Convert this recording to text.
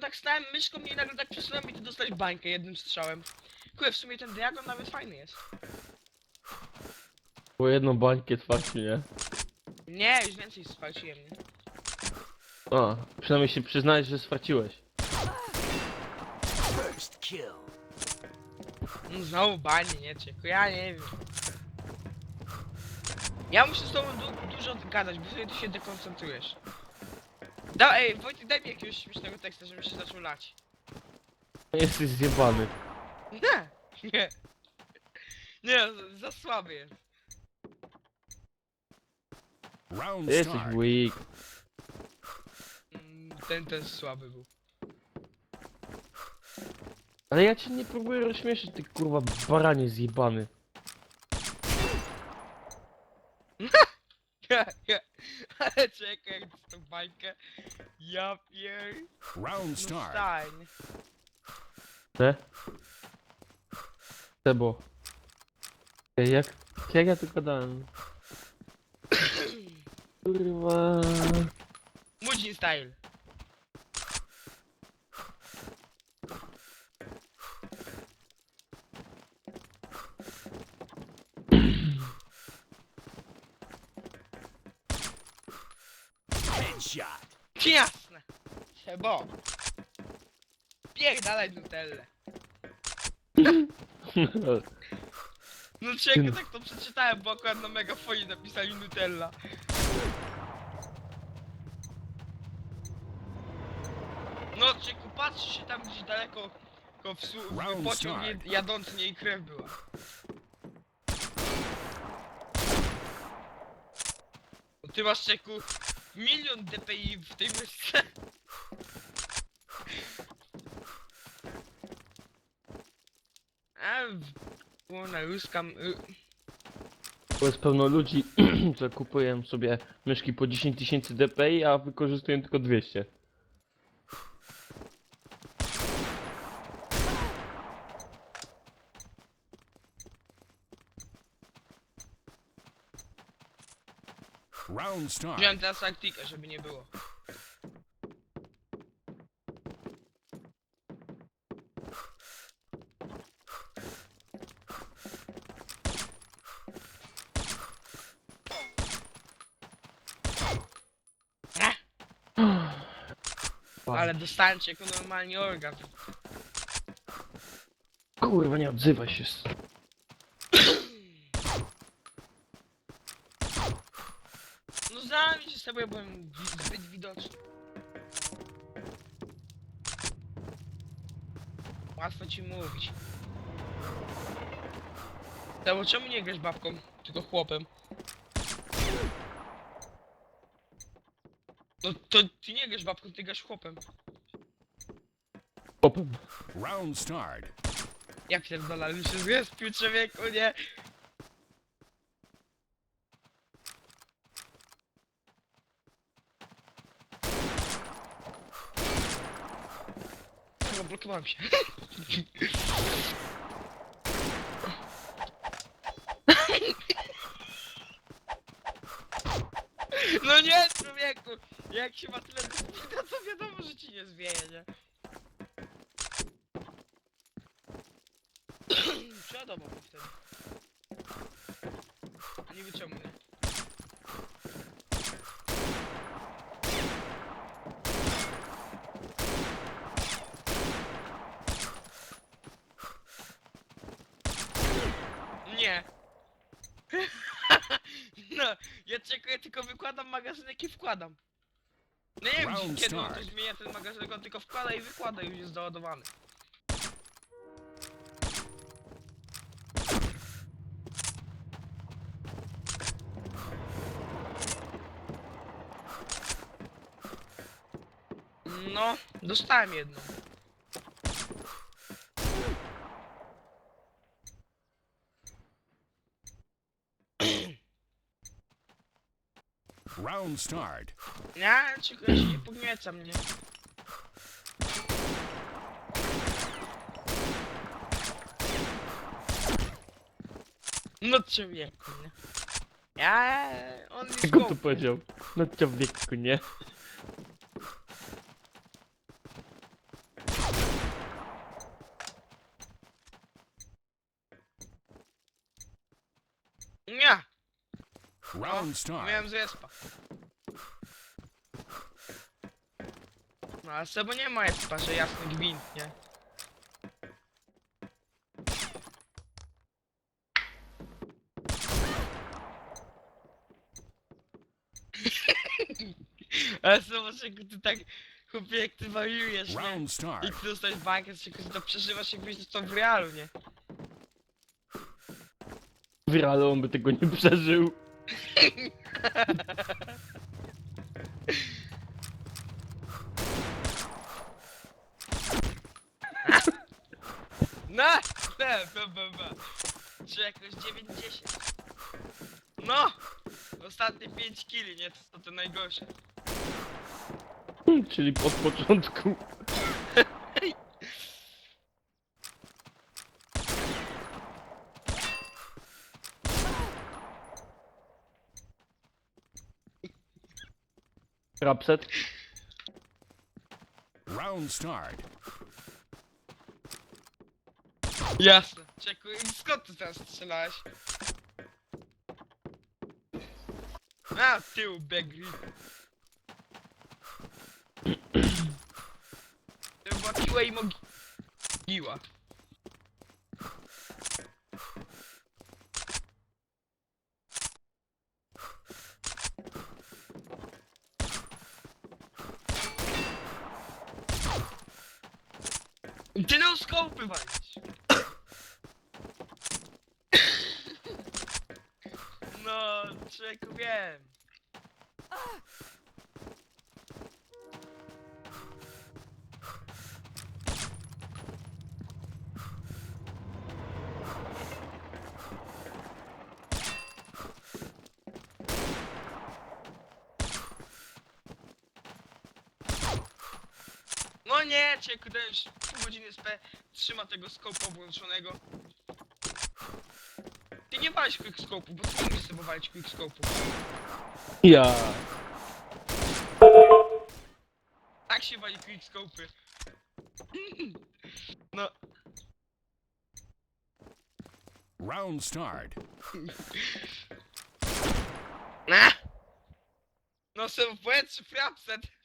tak stałem myszką i nagle tak przesunąłem i ty dostałeś bańkę jednym strzałem. Kurde, w sumie ten diagon nawet fajny jest. Było jedną bańkę twarci, nie? Nie, już więcej spalciłem, nie? A, przynajmniej się przyznałeś, że swaciłeś. First kill. No znowu banie, nie cieku, ja nie wiem. Ja muszę z tobą du dużo gadać, bo sobie ty się dekoncentrujesz. Da, ej, Wojtek, daj mi jakiegoś śmiesznego tekstu, żebym się zaczął lać. Jesteś zjebany. Nie, nie. Nie, za- słaby jest. Round Jesteś start. weak. Mm, Ten też słaby był. Ale ja cię nie próbuję rozśmieszyć, ty kurwa baranie zjebany. Ale czekaj, z tą bańkę. Ja pier... Round No start. stań. Te? Tebo. Ej, Jak, jak ja to gadałem? Kurwa. Mudzin style. Headshot. Jasne. Bo. Pierdalaj Nutellę. No czekaj, Ty- tak to przeczytałem, bo akurat na megafonie napisali Nutella. No czeku, patrzy się tam gdzieś daleko, ko w, su- w Round pociąg start. jed- jadący nie i krew była. No Ty masz czeku milion DPI w tej myszce. A, ona ruskam... y, Bo jest pełno ludzi, co kupują sobie myszki po 10 tysięcy dpi, a wykorzystują tylko 200. Round start. Wziąłem teraz taktykę, żeby nie było. Ale dostałem cię jako normalnie orgazm. Kurwa, nie odzywaj się. Znałem się z tobą, ja byłem zbyt widoczny. Łatwo ci mówić. Bo czemu nie grasz babką, tylko chłopem? No to ty nie grasz babką, ty grasz chłopem. Popem. Round start. Ja pierdolę, ale mi się zrespił człowieku, nie? Zablokowałem się. No nie, człowieku! Jak się ma tyle dyscyplina, to wiadomo, że ci nie zwieje, nie? Mi wtedy. Nie wyciągnę. Nie. no, ja czekaj, tylko wykładam magazynek i wkładam. No nie wiem, Round kiedy on start. zmienia ten magazynek, on tylko wkłada i wykłada i już jest załadowany. No, dostałem jedną. Round start. Ja czegoś nie pognieca mnie. No człowieku, nie. Ja... On jest Kto to powiedział? No człowieku, nie? Nie! Round start. miałem z. No ale z sobą nie ma respa, że jasny gwint, nie? Ale zobacz jak ty tak, chłopie, jak ty wariujesz, nie? Round start. I ty dostajesz bankę, to to przeżywasz jakbyś to w realu, nie? W realu on by tego nie przeżył. No! Ne, be, be, be. Czy jakoś 90. No! Ostatnie 5 kili, nie? To, to najgorsze. Czyli od początku. Rapset? Round start. Jasne. Czekuj, skąd ty teraz strzelałeś? A, tył, begri. To była piła i mogiła. Ty no skopy walisz. No, człowieku wiem. No nie, człowieku, to już pół godziny SP trzyma tego skopa włączonego. Ty nie walisz quickscope'u, bo ty nie umiesz sobie walić quickscope'u. Ja. Tak się wali quickscope'y. No, Round start. na! No są w powietrzu frapset.